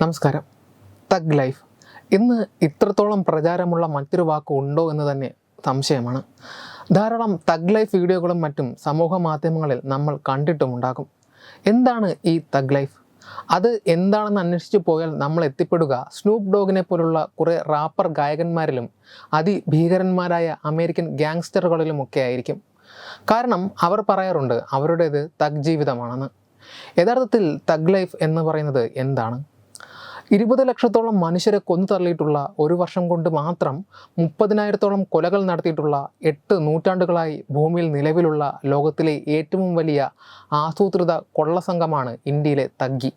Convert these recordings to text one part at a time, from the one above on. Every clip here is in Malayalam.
നമസ്കാരം. തഗ് ലൈഫ് ഇന്ന് ഇത്രത്തോളം പ്രചാരമുള്ള മറ്റൊരു വാക്ക് ഉണ്ടോ എന്ന് തന്നെ സംശയമാണ്. ധാരാളം തഗ് ലൈഫ് വീഡിയോകളും മറ്റും സമൂഹ മാധ്യമങ്ങളിൽ നമ്മൾ കണ്ടിട്ടുമുണ്ടാകും. എന്താണ് ഈ തഗ് ലൈഫ് അത് എന്താണെന്ന് അന്വേഷിച്ചു പോയാൽ നമ്മൾ എത്തിപ്പെടുക. സ്നൂപ്പ് ഡോഗിനെ പോലുള്ള കുറേ റാപ്പർ ഗായകന്മാരിലും അതിഭീകരന്മാരായ അമേരിക്കൻ ഗ്യാങ്സ്റ്ററുകളിലുമൊക്കെ ആയിരിക്കും. കാരണം അവർ പറയാറുണ്ട് അവരുടേത് തഗ് ജീവിതമാണെന്ന്. യഥാർത്ഥത്തിൽ തഗ് ലൈഫ് എന്ന് പറയുന്നത് എന്താണ്? ഇരുപത് ലക്ഷത്തോളം മനുഷ്യരെ കൊന്നു തള്ളിയിട്ടുള്ള ഒരു വർഷം കൊണ്ട് മാത്രം മുപ്പതിനായിരത്തോളം കൊലകൾ നടത്തിയിട്ടുള്ള എട്ട് നൂറ്റാണ്ടുകളായി ഭൂമിയിൽ നിലവിലുള്ള ലോകത്തിലെ ഏറ്റവും വലിയ ആസൂത്രിത കൊള്ളസംഘമാണ് ഇന്ത്യയിലെ തഗ്ഗി.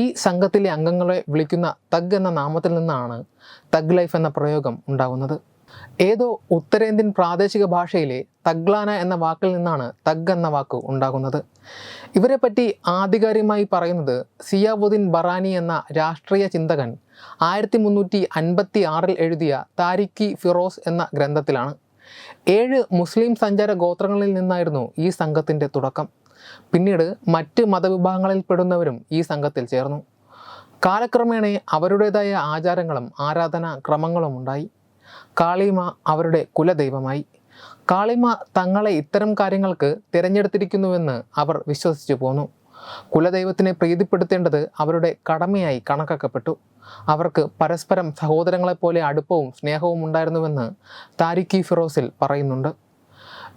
ഈ സംഘത്തിലെ അംഗങ്ങളെ വിളിക്കുന്ന തഗ് എന്ന നാമത്തിൽ നിന്നാണ് തഗ് ലൈഫ് എന്ന പ്രയോഗം ഉണ്ടാകുന്നത്. ഏതോ ഉത്തരേന്ത്യൻ പ്രാദേശിക ഭാഷയിലെ തഗ്ലാന എന്ന വാക്കിൽ നിന്നാണ് തഗ് എന്ന വാക്ക് ഉണ്ടാകുന്നത്. ഇവരെപ്പറ്റി പറ്റി ആധികാരികമായി പറയുന്നത് സിയാവുദ്ദീൻ ബറാനി എന്ന രാഷ്ട്രീയ ചിന്തകൻ ആയിരത്തി മുന്നൂറ്റി അൻപത്തി ആറിൽ എഴുതിയ താരിഖി ഫിറോസ് എന്ന ഗ്രന്ഥത്തിലാണ്. ഏഴ് മുസ്ലിം സഞ്ചാര ഗോത്രങ്ങളിൽ നിന്നായിരുന്നു ഈ സംഘത്തിന്റെ തുടക്കം. പിന്നീട് മറ്റ് മതവിഭാഗങ്ങളിൽപ്പെടുന്നവരും ഈ സംഘത്തിൽ ചേർന്നു. കാലക്രമേണ അവരുടേതായ ആചാരങ്ങളും ആരാധനാ ക്രമങ്ങളും ഉണ്ടായി. കാളിമ അവരുടെ കുലദൈവമായി. കാളിമ തങ്ങളെ ഇത്തരം കാര്യങ്ങൾക്ക് തിരഞ്ഞെടുത്തിരിക്കുന്നുവെന്ന് അവർ വിശ്വസിച്ചു പോന്നു. കുലദൈവത്തിനെ പ്രീതിപ്പെടുത്തേണ്ടത് അവരുടെ കടമയായി കണക്കാക്കപ്പെട്ടു. അവർക്ക് പരസ്പരം സഹോദരങ്ങളെപ്പോലെ അടുപ്പവും സ്നേഹവും ഉണ്ടായിരുന്നുവെന്ന് താരിഖി ഫിറോസിൽ പറയുന്നുണ്ട്.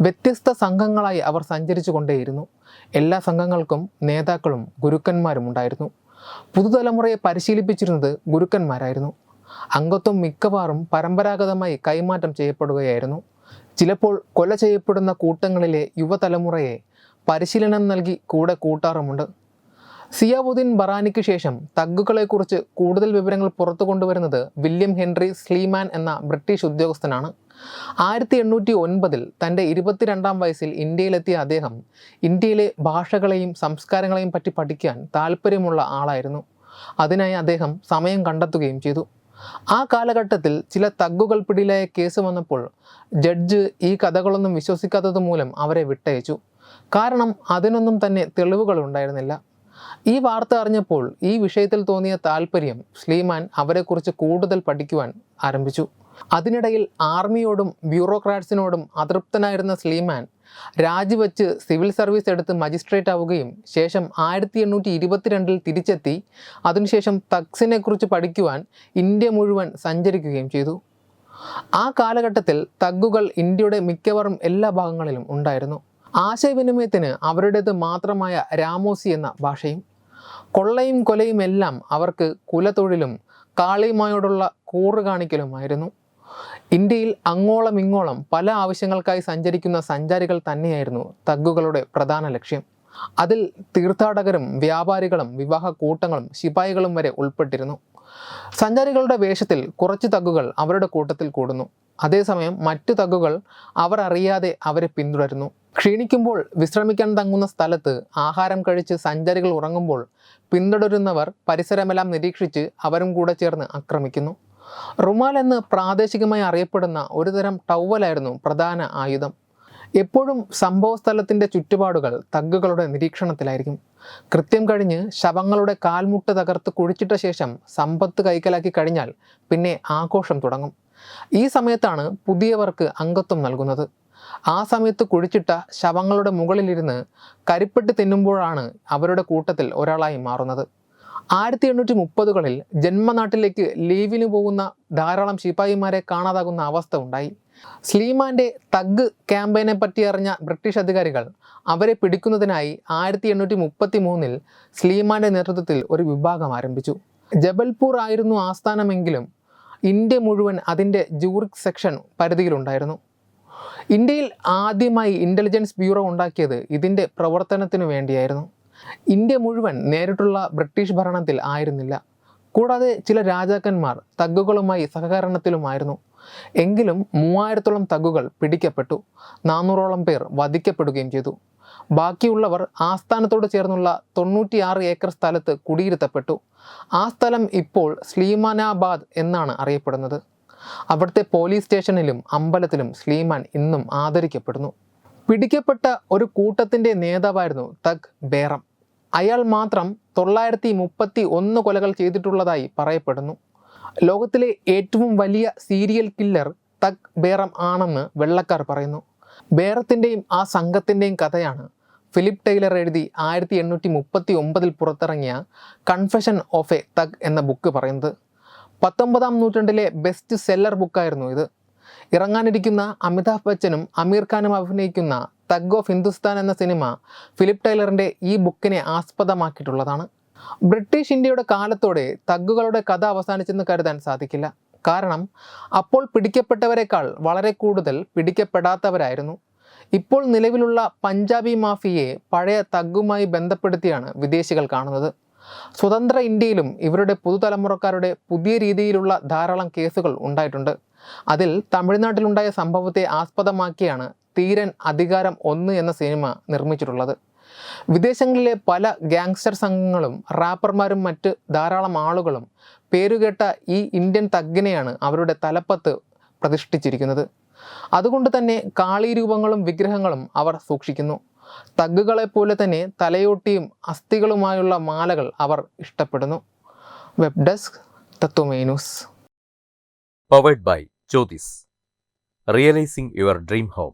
വ്യത്യസ്ത സംഘങ്ങളായി അവർ സഞ്ചരിച്ചു കൊണ്ടേയിരുന്നു. എല്ലാ സംഘങ്ങൾക്കും നേതാക്കളും ഗുരുക്കന്മാരും ഉണ്ടായിരുന്നു. പുതുതലമുറയെ പരിശീലിപ്പിച്ചിരുന്നത് ഗുരുക്കന്മാരായിരുന്നു. അംഗത്വം മിക്കവാറും പരമ്പരാഗതമായി കൈമാറ്റം ചെയ്യപ്പെടുകയായിരുന്നു. ചിലപ്പോൾ കൊല ചെയ്യപ്പെടുന്ന കൂട്ടങ്ങളിലെ യുവതലമുറയെ പരിശീലനം നൽകി കൂടെ കൂട്ടാറുമുണ്ട്. സിയാബുദ്ദീൻ ബറാനിക്ക് ശേഷം തഗ്ഗുകളെക്കുറിച്ച് കൂടുതൽ വിവരങ്ങൾ പുറത്തു കൊണ്ടുവരുന്നത് വില്യം ഹെൻറി സ്ലീമാൻ എന്ന ബ്രിട്ടീഷ് ഉദ്യോഗസ്ഥനാണ്. ആയിരത്തി എണ്ണൂറ്റി ഒൻപതിൽ തന്റെ ഇരുപത്തിരണ്ടാം വയസ്സിൽ ഇന്ത്യയിലെത്തിയ അദ്ദേഹം ഇന്ത്യയിലെ ഭാഷകളെയും സംസ്കാരങ്ങളെയും പറ്റി പഠിക്കാൻ താല്പര്യമുള്ള ആളായിരുന്നു. അതിനായി അദ്ദേഹം സമയം കണ്ടെത്തുകയും ചെയ്തു. ആ കാലഘട്ടത്തിൽ ചില തഗ്ഗുകൾ പിടിയിലായ കേസ് വന്നപ്പോൾ ജഡ്ജ് ഈ കഥകളൊന്നും വിശ്വസിക്കാത്തത് മൂലം അവരെ വിട്ടയച്ചു. കാരണം അതിനൊന്നും തന്നെ തെളിവുകൾ ഉണ്ടായിരുന്നില്ല. ഈ വാർത്ത അറിഞ്ഞപ്പോൾ ഈ വിഷയത്തിൽ തോന്നിയ താല്പര്യം സ്ലീമാൻ അവരെക്കുറിച്ച് കൂടുതൽ പഠിക്കുവാൻ ആരംഭിച്ചു. അതിനിടയിൽ ആർമിയോടും ബ്യൂറോക്രാറ്റ്സിനോടും അതൃപ്തനായിരുന്ന സ്ലീമാൻ രാജിവെച്ച് സിവിൽ സർവീസ് എടുത്ത് മജിസ്ട്രേറ്റ് ആവുകയും ശേഷം ആയിരത്തി എണ്ണൂറ്റി ഇരുപത്തിരണ്ടിൽ തിരിച്ചെത്തി. അതിനുശേഷം തക്സിനെക്കുറിച്ച് പഠിക്കുവാൻ ഇന്ത്യ മുഴുവൻ സഞ്ചരിക്കുകയും ചെയ്തു. ആ കാലഘട്ടത്തിൽ തഗ്ഗുകൾ ഇന്ത്യയുടെ മിക്കവാറും എല്ലാ ഭാഗങ്ങളിലും ഉണ്ടായിരുന്നു. ആശയവിനിമയത്തിന് അവരുടേത് മാത്രമായ രാമോസി എന്ന ഭാഷയും കൊള്ളയും കൊലയും എല്ലാം അവർക്ക് കുലത്തൊഴിലും കൂറ് കാണിക്കലുമായിരുന്നു. ഇന്ത്യയിൽ അങ്ങോളം ഇങ്ങോളം പല ആവശ്യങ്ങൾക്കായി സഞ്ചരിക്കുന്ന സഞ്ചാരികൾ തന്നെയായിരുന്നു തഗ്ഗുകളുടെ പ്രധാന ലക്ഷ്യം. അതിൽ തീർത്ഥാടകരും വ്യാപാരികളും വിവാഹ കൂട്ടങ്ങളും ശിപായികളും വരെ ഉൾപ്പെട്ടിരുന്നു. സഞ്ചാരികളുടെ വേഷത്തിൽ കുറച്ച് തഗ്ഗുകൾ അവരുടെ കൂട്ടത്തിൽ കൂടുന്നു. അതേസമയം മറ്റു തഗ്ഗുകൾ അവർ അറിയാതെ അവരെ പിന്തുടരുന്നു. ക്ഷീണിക്കുമ്പോൾ വിശ്രമിക്കാൻ തങ്ങുന്ന സ്ഥലത്ത് ആഹാരം കഴിച്ച് സഞ്ചാരികൾ ഉറങ്ങുമ്പോൾ പിന്തുടരുന്നവർ പരിസരമെല്ലാം നിരീക്ഷിച്ച് അവരും കൂടെ ചേർന്ന് ആക്രമിക്കുന്നു. റുമാൽ എന്ന് പ്രാദേശികമായി അറിയപ്പെടുന്ന ഒരുതരം ടവലായിരുന്നു പ്രധാന ആയുധം. എപ്പോഴും സംഭവ സ്ഥലത്തിന്റെ ചുറ്റുപാടുകൾ തഗ്ഗുകളുടെ നിരീക്ഷണത്തിലായിരിക്കും. കൃത്യം കഴിഞ്ഞ് ശവങ്ങളുടെ കാൽമുട്ട് തകർത്ത് കുഴിച്ചിട്ട ശേഷം സമ്പത്ത് കൈക്കലാക്കി കഴിഞ്ഞാൽ പിന്നെ ആഘോഷം തുടങ്ങും. ഈ സമയത്താണ് പുതിയവർക്ക് അംഗത്വം നൽകുന്നത്. ആ സമയത്ത് കുഴിച്ചിട്ട ശവങ്ങളുടെ മുകളിലിരുന്ന് കരിപ്പെട്ട് തിന്നുമ്പോഴാണ് അവരുടെ കൂട്ടത്തിൽ ഒരാളായി മാറുന്നത്. ആയിരത്തി എണ്ണൂറ്റി മുപ്പതുകളിൽ ജന്മനാട്ടിലേക്ക് ലീവിന് പോകുന്ന ധാരാളം ശിപായിമാരെ കാണാതാകുന്ന അവസ്ഥ ഉണ്ടായി. സ്ലീമാന്റെ തഗ് ക്യാമ്പയിനെ പറ്റി അറിഞ്ഞ ബ്രിട്ടീഷ് അധികാരികൾ അവരെ പിടിക്കുന്നതിനായി ആയിരത്തി എണ്ണൂറ്റി മുപ്പത്തി മൂന്നിൽ സ്ലീമാന്റെ നേതൃത്വത്തിൽ ഒരു വിഭാഗം ആരംഭിച്ചു. ജബൽപൂർ ആയിരുന്നു ആസ്ഥാനമെങ്കിലും ഇന്ത്യ മുഴുവൻ അതിന്റെ ജൂറിക് സെക്ഷൻ പരിധിയിലുണ്ടായിരുന്നു. ഇന്ത്യയിൽ ആദ്യമായി ഇന്റലിജൻസ് ബ്യൂറോ ഉണ്ടാക്കിയത് ഇതിന്റെ പ്രവർത്തനത്തിനു വേണ്ടിയായിരുന്നു. ഇന്ത്യ മുഴുവൻ നേരിട്ടുള്ള ബ്രിട്ടീഷ് ഭരണത്തിൽ ആയിരുന്നില്ല. കൂടാതെ ചില രാജാക്കന്മാർ തഗ്ഗുകളുമായി സഹകരണത്തിലുമായിരുന്നു. എങ്കിലും മൂവായിരത്തോളം തഗ്ഗുകൾ പിടിക്കപ്പെട്ടു. നാനൂറോളം പേർ വധിക്കപ്പെടുകയും ചെയ്തു. ബാക്കിയുള്ളവർ ആസ്ഥാനത്തോട് ചേർന്നുള്ള തൊണ്ണൂറ്റിയാറ് ഏക്കർ സ്ഥലത്ത് കുടിയിരുത്തപ്പെട്ടു. ആ സ്ഥലം ഇപ്പോൾ സ്ലീമാനാബാദ് എന്നാണ് അറിയപ്പെടുന്നത്. അവിടുത്തെ പോലീസ് സ്റ്റേഷനിലും അമ്പലത്തിലും സ്ലീമാൻ ഇന്നും ആദരിക്കപ്പെടുന്നു. പിടിക്കപ്പെട്ട ഒരു കൂട്ടത്തിന്റെ നേതാവായിരുന്നു തഗ് ബേറം. അയാൾ മാത്രം തൊള്ളായിരത്തി മുപ്പത്തി ഒന്ന് കൊലകൾ ചെയ്തിട്ടുള്ളതായി പറയപ്പെടുന്നു. ലോകത്തിലെ ഏറ്റവും വലിയ സീരിയൽ കില്ലർ തക് ബേറം ആണെന്ന് വെള്ളക്കാർ പറയുന്നു. ബേറത്തിന്റെയും ആ സംഘത്തിന്റെയും കഥയാണ് ഫിലിപ്പ് ടൈലർ എഴുതി ആയിരത്തി എണ്ണൂറ്റി മുപ്പത്തി ഒമ്പതിൽ പുറത്തിറങ്ങിയ കൺഫെഷൻ ഓഫ് എ തഗ് എന്ന ബുക്ക് പറയുന്നത്. പത്തൊമ്പതാം നൂറ്റാണ്ടിലെ ബെസ്റ്റ് സെല്ലർ ബുക്കായിരുന്നു ഇത്. ഇറങ്ങാനിരിക്കുന്ന അമിതാഭ് ബച്ചനും അമീർ ഖാനും അഭിനയിക്കുന്ന തഗ് ഓഫ് ഹിന്ദുസ്ഥാൻ എന്ന സിനിമ ഫിലിപ്പ് ടൈലറിന്റെ ഈ ബുക്കിനെ ആസ്പദമാക്കിയിട്ടുള്ളതാണ്. ബ്രിട്ടീഷ് ഇന്ത്യയുടെ കാലത്തോടെ തഗ്ഗുകളുടെ കഥ അവസാനിച്ചെന്ന് കരുതാൻ സാധിക്കില്ല. കാരണം അപ്പോൾ പിടിക്കപ്പെട്ടവരെക്കാൾ വളരെ കൂടുതൽ പിടിക്കപ്പെടാത്തവരായിരുന്നു. ഇപ്പോൾ നിലവിലുള്ള പഞ്ചാബി മാഫിയെ പഴയ തഗ്ഗുമായി ബന്ധപ്പെടുത്തിയാണ് വിദേശികൾ കാണുന്നത്. സ്വതന്ത്ര ഇന്ത്യയിലും ഇവരുടെ പുതുതലമുറക്കാരുടെ പുതിയ രീതിയിലുള്ള ധാരാളം കേസുകൾ ഉണ്ടായിട്ടുണ്ട്. അതിൽ തമിഴ്നാട്ടിലുണ്ടായ സംഭവത്തെ ആസ്പദമാക്കിയാണ് തീരൻ അധികാരം ഒന്ന് എന്ന സിനിമ നിർമ്മിച്ചിട്ടുള്ളത്. വിദേശങ്ങളിലെ പല ഗാങ്സ്റ്റർ സംഘങ്ങളും റാപ്പർമാരും മറ്റ് ധാരാളം ആളുകളും പേരുകേട്ട ഈ ഇന്ത്യൻ തഗ്ഗിനെയാണ് അവരുടെ തലപ്പത്ത് പ്രതിഷ്ഠിച്ചിരിക്കുന്നത്. അതുകൊണ്ട് തന്നെ കാളി രൂപങ്ങളും വിഗ്രഹങ്ങളും അവർ സൂക്ഷിക്കുന്നു. തഗ്ഗുകളെ പോലെ തന്നെ തലയോട്ടിയും അസ്ഥികളുമായുള്ള മാലകൾ അവർ ഇഷ്ടപ്പെടുന്നു. Web desk തത്വമേനൂസ് powered by Jyothis realising your dream home.